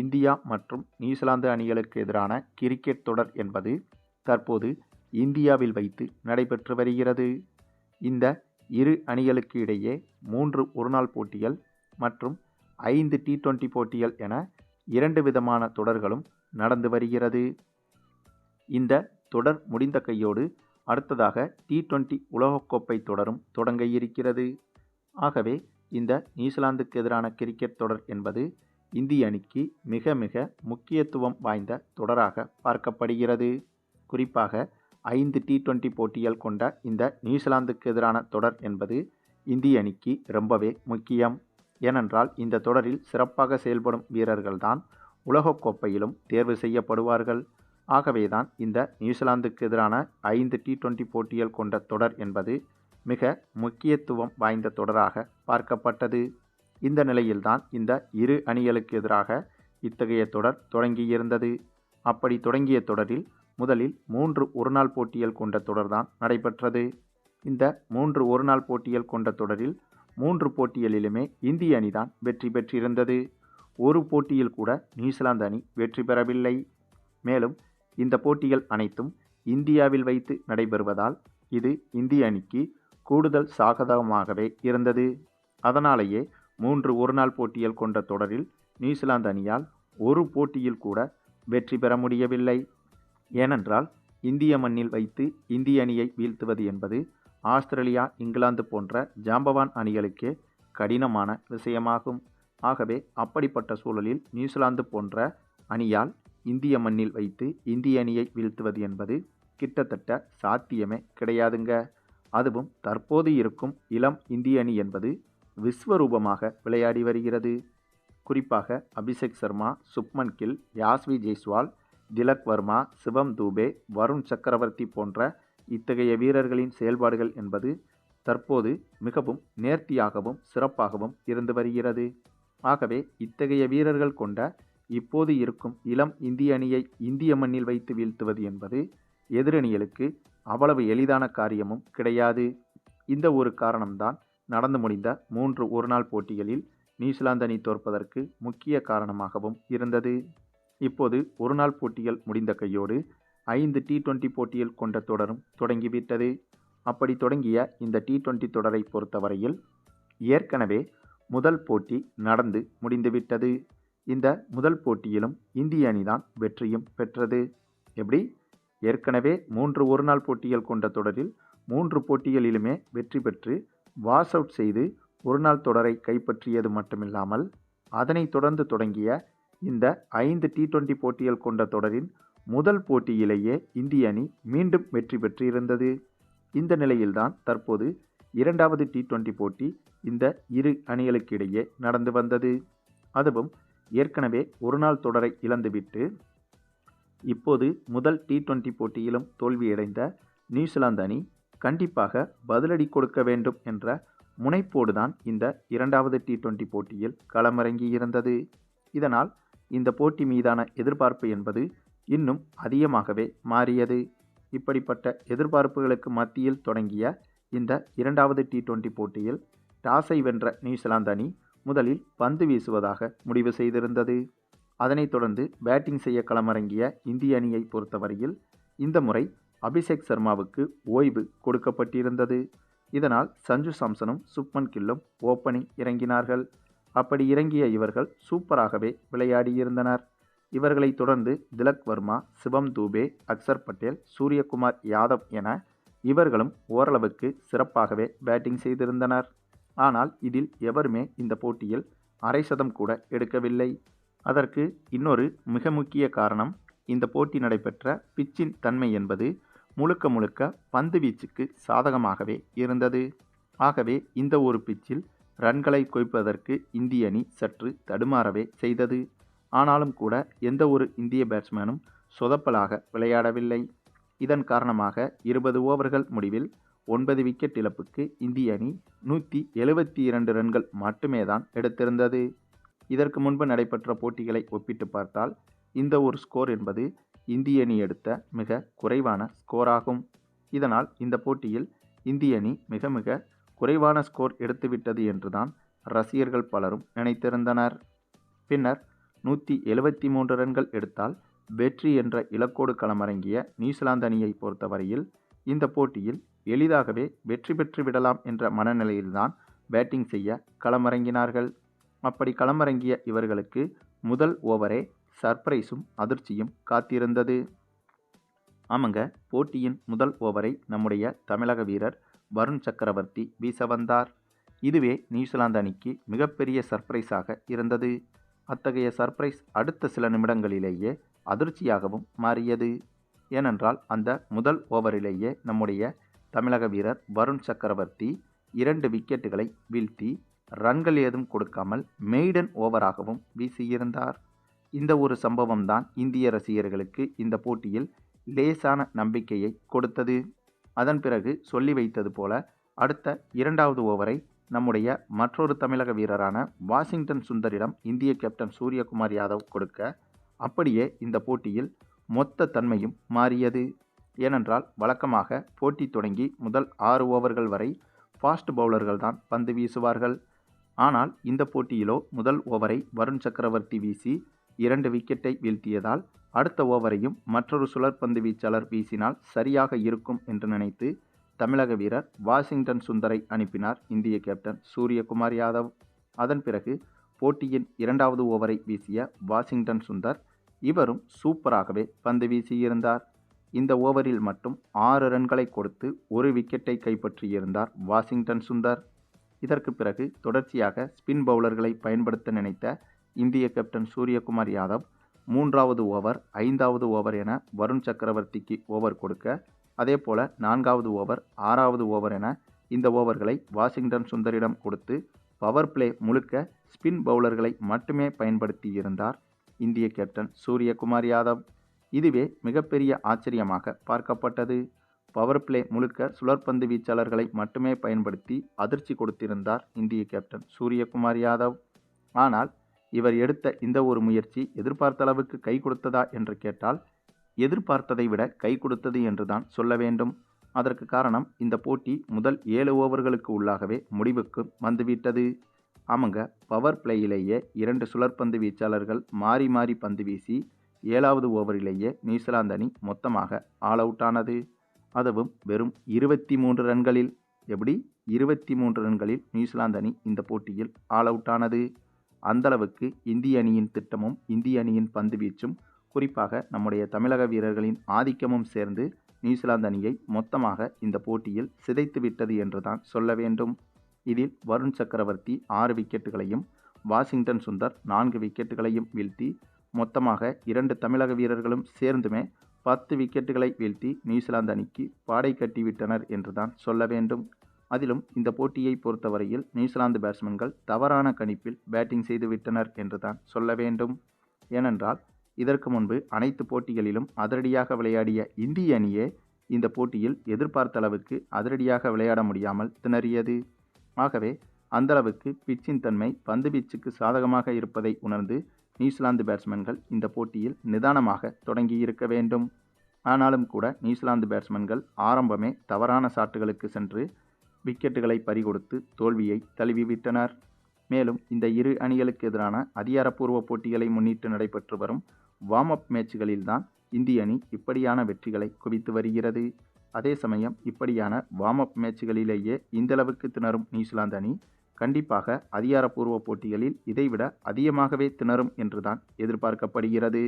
India மற்றும் New Zealand அணிகளுக்கு எதிரான கிரிக்கெட் தொடர் என்பது தற்போது இந்தியாவில் வைத்து நடைபெற்று வருகிறது. இந்த இரு அணிகளுக்கு இடையே மூன்று ஒருநாள் போட்டிகள் மற்றும் ஐந்து டி டுவெண்டி போட்டிகள் என இரண்டு விதமான தொடர்களும் நடந்து வருகிறது. இந்த தொடர் முடிந்த கையோடு அடுத்ததாக டி டுவெண்டி உலகக்கோப்பை தொடரும் தொடங்க இருக்கிறது. ஆகவே இந்த நியூசிலாந்துக்கு எதிரான கிரிக்கெட் தொடர் என்பது இந்திய அணிக்கு மிக மிக முக்கியத்துவம் வாய்ந்த தொடராக பார்க்கப்படுகிறது. குறிப்பாக ஐந்து டி டுவெண்டி போட்டிகள் கொண்ட இந்த நியூசிலாந்துக்கு எதிரான தொடர் என்பது இந்திய அணிக்கு ரொம்பவே முக்கியம். ஏனென்றால் இந்த தொடரில் சிறப்பாக செயல்படும் வீரர்கள்தான் உலகக்கோப்பையிலும் தேர்வு செய்யப்படுவார்கள். ஆகவேதான் இந்த நியூசிலாந்துக்கு எதிரான ஐந்து டி டுவெண்டி போட்டிகள் கொண்ட தொடர் என்பது மிக முக்கியத்துவம் வாய்ந்த தொடராக பார்க்கப்பட்டது. இந்த நிலையில்தான் இந்த இரு அணிகளுக்கு எதிராக இத்தகைய தொடர் தொடங்கியிருந்தது. அப்படி தொடங்கிய தொடரில் முதலில் மூன்று ஒருநாள் போட்டிகள் கொண்ட தொடர்தான் நடைபெற்றது. இந்த மூன்று ஒருநாள் போட்டிகள் கொண்ட தொடரில் மூன்று போட்டிகளிலுமே இந்திய அணிதான் வெற்றி பெற்றிருந்தது. ஒரு போட்டியில் கூட நியூசிலாந்து அணி வெற்றி பெறவில்லை. மேலும் இந்த போட்டிகள் அனைத்தும் இந்தியாவில் வைத்து நடைபெறுவதால் இது இந்திய அணிக்கு கூடுதல் சாகதமாகவே இருந்தது. அதனாலேயே மூன்று ஒருநாள் போட்டிகள் கொண்ட தொடரில் நியூசிலாந்து அணியால் ஒரு போட்டியில் கூட வெற்றி பெற முடியவில்லை. ஏனென்றால் இந்திய மண்ணில் வைத்து இந்திய அணியை வீழ்த்துவது என்பது ஆஸ்திரேலியா இங்கிலாந்து போன்ற ஜாம்பவான் அணிகளுக்கே கடினமான விஷயமாகும். ஆகவே அப்படிப்பட்ட சூழலில் நியூசிலாந்து போன்ற அணியால் இந்திய மண்ணில் வைத்து இந்திய அணியை வீழ்த்துவது என்பது கிட்டத்தட்ட சாத்தியமே கிடையாதுங்க. அதுவும் தற்போது இருக்கும் இளம் இந்திய அணி என்பது விஸ்வரூபமாக விளையாடி வருகிறது. குறிப்பாக அபிஷேக் சர்மா சுப்மன் கில் யாஸ்வி ஜெய்ஸ்வால் திலக் வர்மா சிவம் தூபே வருண் சக்கரவர்த்தி போன்ற இத்தகைய வீரர்களின் செயல்பாடுகள் என்பது தற்போது மிகவும் நேர்த்தியாகவும் சிறப்பாகவும் இருந்து வருகிறது. ஆகவே இத்தகைய வீரர்கள் கொண்ட இப்போது இருக்கும் இளம் இந்திய அணியை இந்திய மண்ணில் வைத்து வீழ்த்துவது என்பது எதிரணிகளுக்கு அவ்வளவு எளிதான காரியமும் கிடையாது. இந்த ஒரு காரணம்தான் நடந்து முடிந்த மூன்று ஒருநாள் போட்டிகளில் நியூசிலாந்து அணி தோற்பதற்கு முக்கிய காரணமாகவும் இருந்தது. இப்போது ஒருநாள் போட்டிகள் முடிந்த கையோடு ஐந்து டி டுவெண்டி போட்டிகள் கொண்ட தொடரும் தொடங்கிவிட்டது. அப்படி தொடங்கிய இந்த டி டுவெண்டி தொடரை பொறுத்தவரையில் ஏற்கனவே முதல் போட்டி நடந்து முடிந்துவிட்டது. இந்த முதல் போட்டியிலும் இந்திய அணிதான் வெற்றியும் பெற்றது. எப்படி? ஏற்கனவே மூன்று ஒருநாள் போட்டிகள் கொண்ட தொடரில் மூன்று போட்டிகளிலுமே வெற்றி பெற்று வாஷ் அவுட் செய்து ஒருநாள் தொடரை கைப்பற்றியது மட்டுமில்லாமல் அதனைத் தொடர்ந்து தொடங்கிய இந்த ஐந்து டி டுவெண்டி போட்டிகள் கொண்ட தொடரின் முதல் போட்டியிலேயே இந்திய அணி மீண்டும் வெற்றி பெற்றிருந்தது. இந்த நிலையில்தான் தற்போது இரண்டாவது டி டுவெண்டி போட்டி இந்த இரு அணிகளுக்கிடையே நடந்து வந்தது. அதுவும் ஏற்கனவே ஒருநாள் தொடரை இழந்துவிட்டு இப்போது முதல் டி டுவெண்டி போட்டியிலும் தோல்வியடைந்த நியூசிலாந்து அணி கண்டிப்பாக பதிலடி கொடுக்க வேண்டும் என்ற முனைப்போடுதான் இந்த இரண்டாவது டி டுவெண்டி போட்டியில் களமிறங்கியிருந்தது. இதனால் இந்த போட்டி மீதான எதிர்பார்ப்பு என்பது இன்னும் அதிகமாகவே மாறியது. இப்படிப்பட்ட எதிர்பார்ப்புகளுக்கு மத்தியில் தொடங்கிய இந்த இரண்டாவது டி டுவெண்டி போட்டியில் டாஸை வென்ற நியூசிலாந்து அணி முதலில் பந்து வீசுவதாக முடிவு செய்திருந்தது. அதனைத் தொடர்ந்து பேட்டிங் செய்ய களமிறங்கிய இந்திய அணியை பொறுத்தவரையில் இந்த முறை அபிஷேக் சர்மாவுக்கு ஓய்வு கொடுக்கப்பட்டிருந்தது. இதனால் சஞ்சு சாம்சனும் சுப்மன் கில்லும் ஓப்பனிங் இறங்கினார்கள். அப்படி இறங்கிய இவர்கள் சூப்பராகவே விளையாடியிருந்தனர். இவர்களை தொடர்ந்து திலக் வர்மா சிவம் தூபே அக்சர் பட்டேல் சூரியகுமார் யாதவ் என இவர்களும் ஓரளவுக்கு சிறப்பாகவே பேட்டிங் செய்திருந்தனர். ஆனால் இதில் எவருமே இந்த போட்டியில் அரை சதம் கூட எடுக்கவில்லை. அதற்கு இன்னொரு மிக முக்கிய காரணம் இந்த போட்டி நடைபெற்ற பிச்சின் தன்மை என்பது முழுக்க முழுக்க பந்து வீச்சுக்கு சாதகமாகவே இருந்தது. ஆகவே இந்த ஒரு பிச்சில் ரன்களை குவிப்பதற்கு இந்திய அணி சற்று தடுமாறவே செய்தது. ஆனாலும் கூட எந்த ஒரு இந்திய பேட்ஸ்மேனும் சொதப்பலாக விளையாடவில்லை. இதன் காரணமாக இருபது ஓவர்கள் முடிவில் ஒன்பது விக்கெட் இழப்புக்கு இந்திய அணி நூற்றி எழுபத்தி இரண்டு ரன்கள் மட்டுமே தான் எடுத்திருந்தது. இதற்கு முன்பு நடைபெற்ற போட்டிகளை ஒப்பிட்டு பார்த்தால் இந்த ஒரு ஸ்கோர் என்பது இந்திய அணி எடுத்த மிக குறைவான ஸ்கோராகும் இதனால் இந்த போட்டியில் இந்திய அணி மிக மிக குறைவான ஸ்கோர் எடுத்துவிட்டது என்றுதான் ரசிகர்கள் பலரும் நினைத்திருந்தனர். பின்னர் நூற்றி எழுபத்தி மூன்று ரன்கள் எடுத்தால் வெற்றி என்ற இலக்கோடு களமிறங்கிய நியூசிலாந்து அணியை பொறுத்தவரையில் இந்த போட்டியில் எளிதாகவே வெற்றி பெற்று விடலாம் என்ற மனநிலையில்தான் பேட்டிங் செய்ய களமிறங்கினார்கள். அப்படி களமிறங்கிய இவர்களுக்கு முதல் ஓவரே சர்ப்ரைஸும் அதிர்ச்சியும் காத்திருந்தது. ஆமாங்க போட்டியின் முதல் ஓவரை நம்முடைய தமிழக வீரர் வருண் சக்கரவர்த்தி வீச வந்தார். இதுவே நியூசிலாந்து அணிக்கு மிகப்பெரிய சர்ப்ரைஸாக இருந்தது. அத்தகைய சர்ப்ரைஸ் அடுத்த சில நிமிடங்களிலேயே அதிர்ச்சியாகவும் மாறியது. ஏனென்றால் அந்த முதல் ஓவரிலேயே நம்முடைய தமிழக வீரர் வருண் சக்கரவர்த்தி இரண்டு விக்கெட்டுகளை வீழ்த்தி ரன்கள் ஏதும் கொடுக்காமல் மெய்டன் ஓவராகவும் வீசியிருந்தார். இந்த ஒரு சம்பவம்தான் இந்திய ரசிகர்களுக்கு இந்த போட்டியில் லேசான நம்பிக்கையை கொடுத்தது. அதன் பிறகு சொல்லி வைத்தது போல அடுத்த இரண்டாவது ஓவரை நம்முடைய மற்றொரு தமிழக வீரரான வாஷிங்டன் சுந்தரிடம் இந்திய கேப்டன் சூரியகுமார் யாதவ் கொடுக்க அப்படியே இந்த போட்டியில் மொத்த தன்மையும் மாறியது. ஏனென்றால் வழக்கமாக போட்டி தொடங்கி முதல் ஆறு ஓவர்கள் வரை ஃபாஸ்ட் பவுலர்கள் தான் பந்து வீசுவார்கள். ஆனால் இந்த போட்டியிலோ முதல் ஓவரை வருண் சக்கரவர்த்தி வீசி இரண்டு விக்கெட்டை வீழ்த்தியதால் அடுத்த ஓவரையும் மற்றொரு சுழற்பந்து வீச்சாளர் வீசினால் சரியாக இருக்கும் என்று நினைத்து தமிழக வீரர் வாஷிங்டன் சுந்தரை அனுப்பினார் இந்திய கேப்டன் சூரியகுமார் யாதவ். அதன் பிறகு போட்டியின் இரண்டாவது ஓவரை வீசிய வாஷிங்டன் சுந்தர் இவரும் சூப்பராகவே பந்து வீசியிருந்தார். இந்த ஓவரில் மட்டும் ஆறு ரன்களை கொடுத்து ஒரு விக்கெட்டை கைப்பற்றியிருந்தார் வாஷிங்டன் சுந்தர். இதற்கு பிறகு தொடர்ச்சியாக ஸ்பின் பவுலர்களை பயன்படுத்த நினைத்த இந்திய கேப்டன் சூரியகுமார் யாதவ் மூன்றாவது ஓவர் ஐந்தாவது ஓவர் என வருண் சக்கரவர்த்திக்கு ஓவர் கொடுக்க அதே போல நான்காவது ஓவர் ஆறாவது ஓவர் என இந்த ஓவர்களை வாஷிங்டன் சுந்தரிடம் கொடுத்து பவர் பிளே முழுக்க ஸ்பின் பவுலர்களை மட்டுமே பயன்படுத்தியிருந்தார் இந்திய கேப்டன் சூரியகுமார் யாதவ். இதுவே மிகப்பெரிய ஆச்சரியமாக பார்க்கப்பட்டது. பவர் பிளே முழுக்க சுழற்பந்து வீச்சாளர்களை மட்டுமே பயன்படுத்தி அதிர்ச்சி கொடுத்திருந்தார் இந்திய கேப்டன் சூரியகுமார் யாதவ். ஆனால் இவர் எடுத்த இந்த ஒரு முயற்சி எதிர்பார்த்த அளவுக்கு கை கொடுத்ததா என்று கேட்டால் எதிர்பார்த்ததை விட கை கொடுத்தது என்றுதான் சொல்ல வேண்டும். அதற்கு காரணம் இந்த போட்டி முதல் ஏழு ஓவர்களுக்கு உள்ளாகவே முடிவுக்கு வந்துவிட்டது. ஆமாங்க பவர் பிளேயிலேயே இரண்டு சுழற்பந்து வீச்சாளர்கள் மாறி மாறி பந்து வீசி ஏழாவது ஓவரிலேயே நியூசிலாந்து அணி மொத்தமாக ஆல் அவுட் ஆனது. அதுவும் வெறும் இருபத்தி மூன்று ரன்களில். எப்படி? இருபத்தி மூன்று ரன்களில் நியூசிலாந்து அணி இந்த போட்டியில் ஆல் அவுட் ஆனது. அந்தளவுக்கு இந்திய அணியின் திட்டமும் இந்திய அணியின் பந்து வீச்சும் குறிப்பாக நம்முடைய தமிழக வீரர்களின் ஆதிக்கமும் சேர்ந்து நியூசிலாந்து அணியை மொத்தமாக இந்த போட்டியில் சிதைத்து விட்டது என்றுதான் சொல்ல வேண்டும். இதில் வருண் சக்கரவர்த்தி ஆறு விக்கெட்டுகளையும் வாஷிங்டன் சுந்தர் நான்கு விக்கெட்டுகளையும் வீழ்த்தி மொத்தமாக இரண்டு தமிழக வீரர்களும் சேர்ந்துமே பத்து விக்கெட்டுகளை வீழ்த்தி நியூசிலாந்து அணிக்கு பாடை கட்டிவிட்டனர் என்றுதான் சொல்ல வேண்டும். அதிலும் இந்த போட்டியை பொறுத்தவரையில் நியூசிலாந்து பேட்ஸ்மேன்கள் தவறான கணிப்பில் பேட்டிங் செய்துவிட்டனர் என்றுதான் சொல்ல வேண்டும். ஏனென்றால் இதற்கு முன்பு அனைத்து போட்டிகளிலும் அதிரடியாக விளையாடிய இந்திய அணியே இந்த போட்டியில் எதிர்பார்த்த அளவுக்கு அதிரடியாக விளையாட முடியாமல் திணறியது. ஆகவே அந்தளவுக்கு பிச்சின் தன்மை பந்து வீச்சுக்கு சாதகமாக இருப்பதை உணர்ந்து நியூசிலாந்து பேட்ஸ்மேன்கள் இந்த போட்டியில் நிதானமாக தொடங்கியிருக்க வேண்டும். ஆனாலும் கூட நியூசிலாந்து பேட்ஸ்மேன்கள் ஆரம்பமே தவறான சாட்டுகளுக்கு சென்று விக்கெட்டுகளை பறிகொடுத்து தோல்வியை தழுவிவிட்டனர் மேலும் இந்த இரு அணிகளுக்கு எதிரான அதிகாரப்பூர்வ போட்டிகளை முன்னிட்டு நடைபெற்று வரும் வார்ம் அப் மேட்ச்களில்தான் இந்திய அணி இப்படியான வெற்றிகளை குவித்து வருகிறது. அதே சமயம் இப்படியான வார்ம் அப் மேட்சுகளிலேயே இந்தளவுக்கு திணறும் நியூசிலாந்து அணி கண்டிப்பாக அதிகாரப்பூர்வ போட்டிகளில் இதைவிட அதிகமாகவே திணறும் என்றுதான் எதிர்பார்க்கப்படுகிறது.